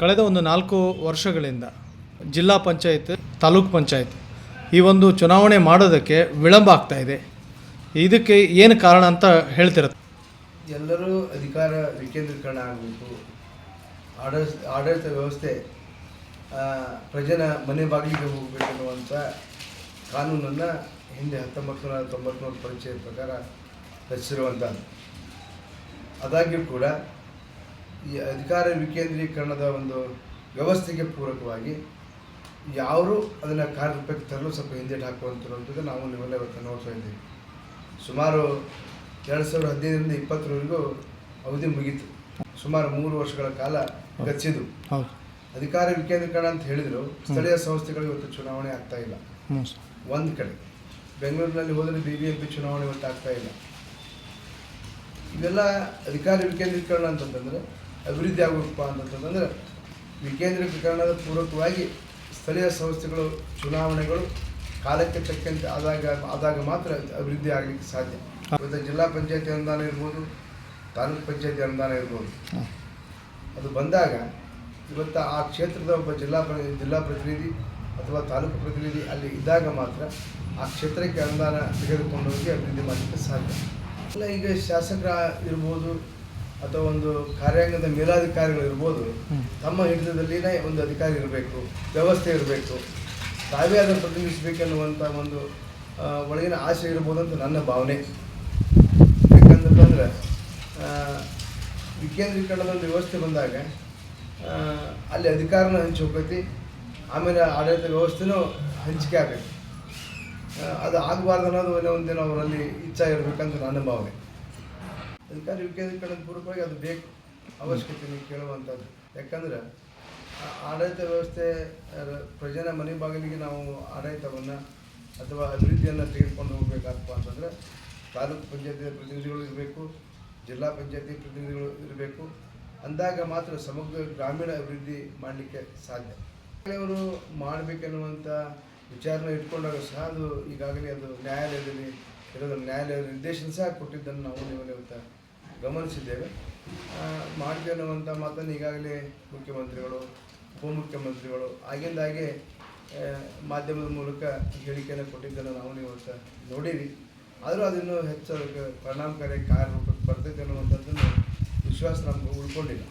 ಕಳೆದ ಒಂದು ನಾಲ್ಕು ವರ್ಷಗಳಿಂದ ಜಿಲ್ಲಾ ಪಂಚಾಯತ್, ತಾಲೂಕ್ ಪಂಚಾಯತ್ ಈ ಒಂದು ಚುನಾವಣೆ ಮಾಡೋದಕ್ಕೆ ವಿಳಂಬ ಆಗ್ತಾ ಇದೆ. ಇದಕ್ಕೆ ಏನು ಕಾರಣ ಅಂತ ಹೇಳ್ತಿರತ್ತೆ ಎಲ್ಲರೂ ಅಧಿಕಾರ ವಿಕೇಂದ್ರೀಕರಣ ಆಗಬೇಕು. ಆಡಳಿತ ಆಡಳಿತ ವ್ಯವಸ್ಥೆ ಪ್ರಜನ ಮನೆ ಬಾಗಿಲಿಗೆ ಹೋಗಬೇಕು ಅನ್ನುವಂಥ ಕಾನೂನನ್ನು ಹಿಂದೆ ಹತ್ತೊಂಬತ್ತು ನೂರ ತೊಂಬತ್ತ್ಮೂರು ಪರಿಚಯದ ಪ್ರಕಾರ ರಚಿಸಿರುವಂಥದ್ದು. ಆದಾಗ್ಯೂ ಕೂಡ ಈ ಅಧಿಕಾರ ವಿಕೇಂದ್ರೀಕರಣದ ಒಂದು ವ್ಯವಸ್ಥೆಗೆ ಪೂರಕವಾಗಿ ಯಾರು ಅದನ್ನು ಕಾರ್ಯರೂಪಕ್ಕೆ ತರಲು ಸ್ವಲ್ಪ ಹಿಂದೇಟು ಹಾಕುವಂಥದ್ದು ನಾವು ನಿಮ್ಮಲ್ಲೇ ಇವತ್ತು ನೋಡ್ತಾ ಇದ್ದೀವಿ. ಸುಮಾರು ಎರಡು ಸಾವಿರದ ಹದಿನೈದರಿಂದ ಇಪ್ಪತ್ತರವರೆಗೂ ಅವಧಿ ಮುಗೀತು. ಸುಮಾರು ಮೂರು ವರ್ಷಗಳ ಕಾಲ ಗಚ್ಚಿದ್ದು. ಹೌದು. ಅಧಿಕಾರ ವಿಕೇಂದ್ರೀಕರಣ ಅಂತ ಹೇಳಿದ್ರು ಸ್ಥಳೀಯ ಸಂಸ್ಥೆಗಳು ಇವತ್ತು ಚುನಾವಣೆ ಆಗ್ತಾ ಇಲ್ಲ. ಒಂದು ಕಡೆ. ಬೆಂಗಳೂರಿನಲ್ಲಿ ಹೋದರೆ ಬಿ ಬಿ ಎಂ ಪಿ ಚುನಾವಣೆ ಇವತ್ತು ಆಗ್ತಾ ಇಲ್ಲ. ಇವೆಲ್ಲ ಅಧಿಕಾರ ವಿಕೇಂದ್ರೀಕರಣ ಅಂತಂತಂದರೆ ಅಭಿವೃದ್ಧಿ ಆಗಬೇಕಪ್ಪ ಅಂತಂತಂದ್ರೆ ವಿಕೇಂದ್ರೀಕರಣದ ಪೂರಕವಾಗಿ ಸ್ಥಳೀಯ ಸಂಸ್ಥೆಗಳು ಚುನಾವಣೆಗಳು ಕಾಲಕ್ಕೆ ತಕ್ಕಂತೆ ಆದಾಗ ಆದಾಗ ಮಾತ್ರ ಅಭಿವೃದ್ಧಿ ಆಗಲಿಕ್ಕೆ ಸಾಧ್ಯ. ಇವತ್ತು ಜಿಲ್ಲಾ ಪಂಚಾಯತಿ ಅನುದಾನ ಇರ್ಬೋದು ತಾಲೂಕು ಪಂಚಾಯತಿ ಅನುದಾನ ಇರ್ಬೋದು. ಅದು ಬಂದಾಗ ಇವತ್ತು ಆ ಕ್ಷೇತ್ರದ ಒಬ್ಬ ಜಿಲ್ಲಾ ಪ್ರ ಜಿಲ್ಲಾ ಪ್ರತಿನಿಧಿ ಅಥವಾ ತಾಲೂಕು ಪ್ರತಿನಿಧಿ ಅಲ್ಲಿ ಇದ್ದಾಗ ಮಾತ್ರ ಆ ಕ್ಷೇತ್ರಕ್ಕೆ ಅನುದಾನ ತೆಗೆದುಕೊಂಡು ಹೋಗಿ ಅಭಿವೃದ್ಧಿ ಮಾಡಲಿಕ್ಕೆ ಸಾಧ್ಯ. ಇಲ್ಲ ಈಗ ಶಾಸಕರ ಇರ್ಬೋದು ಅಥವಾ ಒಂದು ಕಾರ್ಯಾಂಗದ ಮೇಲಾಧಿಕಾರಿಗಳು ಇರ್ಬೋದು ತಮ್ಮ ಹಿಡಿತದಲ್ಲಿನೇ ಒಂದು ಅಧಿಕಾರಿ ಇರಬೇಕು ವ್ಯವಸ್ಥೆ ಇರಬೇಕು. ತಾವೇ ಅದನ್ನು ಪ್ರತಿನಿಧಿಸಬೇಕೆನ್ನುವಂಥ ಒಂದು ಒಳಗಿನ ಆಸೆ ಇರ್ಬೋದು ಅಂತ ನನ್ನ ಭಾವನೆ. ಯಾಕಂತಂದ್ರೆ ಅಂದ್ರೆ ವಿಕೇಂದ್ರೀಕರಣದ ಒಂದು ವ್ಯವಸ್ಥೆ ಬಂದಾಗ ಅಲ್ಲಿ ಅಧಿಕಾರನ ಹಂಚಿ ಹೋಗ್ತೈತಿ ಆಮೇಲೆ ಆಡಳಿತ ವ್ಯವಸ್ಥೆನೂ ಹಂಚಿಕೆ ಆಗೈತಿ ಆ, ಅದು ಆಗಬಾರ್ದು ಅನ್ನೋದು ಒಂದಿನ ಅವರಲ್ಲಿ ಇಚ್ಛಾ ಇರಬೇಕಂತ ನನ್ನ ಭಾವನೆ. ಅಧಿಕಾರ ಕಡೆ ಪೂರ್ವಕವಾಗಿ ಅದು ಬೇಕು, ಅವಶ್ಯಕತೆ ನೀವು ಕೇಳುವಂಥದ್ದು. ಯಾಕಂದ್ರೆ ಆಡಳಿತ ವ್ಯವಸ್ಥೆ ಪ್ರಜೆನ ಮನೆ ಬಾಗಿಲಿಗೆ ನಾವು ಆಡಳಿತವನ್ನು ಅಥವಾ ಅಭಿವೃದ್ಧಿಯನ್ನು ತೆಗೆದುಕೊಂಡು ಹೋಗಬೇಕಪ್ಪ ಅಂತಂದರೆ ತಾಲೂಕು ಪಂಚಾಯತಿ ಪ್ರತಿನಿಧಿಗಳು ಇರಬೇಕು, ಜಿಲ್ಲಾ ಪಂಚಾಯತಿ ಪ್ರತಿನಿಧಿಗಳು ಇರಬೇಕು. ಅಂದಾಗ ಮಾತ್ರ ಸಮಗ್ರ ಗ್ರಾಮೀಣ ಅಭಿವೃದ್ಧಿ ಮಾಡಲಿಕ್ಕೆ ಸಾಧ್ಯ. ಅವರು ಮಾಡಬೇಕೆನ್ನುವಂಥ ವಿಚಾರನ ಇಟ್ಕೊಂಡಾಗ ಸಹ ಅದು ಈಗಾಗಲೇ ಅದು ನ್ಯಾಯಾಲಯದಲ್ಲಿ ಇರೋದ್ರ ನ್ಯಾಯಾಲಯದ ನಿರ್ದೇಶನ ಸಹ ಕೊಟ್ಟಿದ್ದನ್ನು ನಾವು ನೀವು ಗಮನಿಸಿದ್ದೇವೆ. ಮಾಡಿದೆ ಅನ್ನುವಂಥ ಮಾತನ್ನು ಈಗಾಗಲೇ ಮುಖ್ಯಮಂತ್ರಿಗಳು, ಉಪಮುಖ್ಯಮಂತ್ರಿಗಳು ಆಗಿಂದಾಗೆ ಮಾಧ್ಯಮದ ಮೂಲಕ ಹೇಳಿಕೆಯನ್ನು ಕೊಟ್ಟಿದ್ದನ್ನು ನಾವು ನೀವು ಇವತ್ತು ನೋಡೀವಿ ಆದರೂ ಅದನ್ನು ಹೆಚ್ಚು ಪರಿಣಾಮಕಾರಿ ಕಾರ್ಯರೂಪಕ್ಕೆ ಬರ್ತೈತೆ ಅನ್ನುವಂಥದ್ದನ್ನು ವಿಶ್ವಾಸ ನಮ್ಗೆ ಉಳ್ಕೊಂಡಿಲ್ಲ.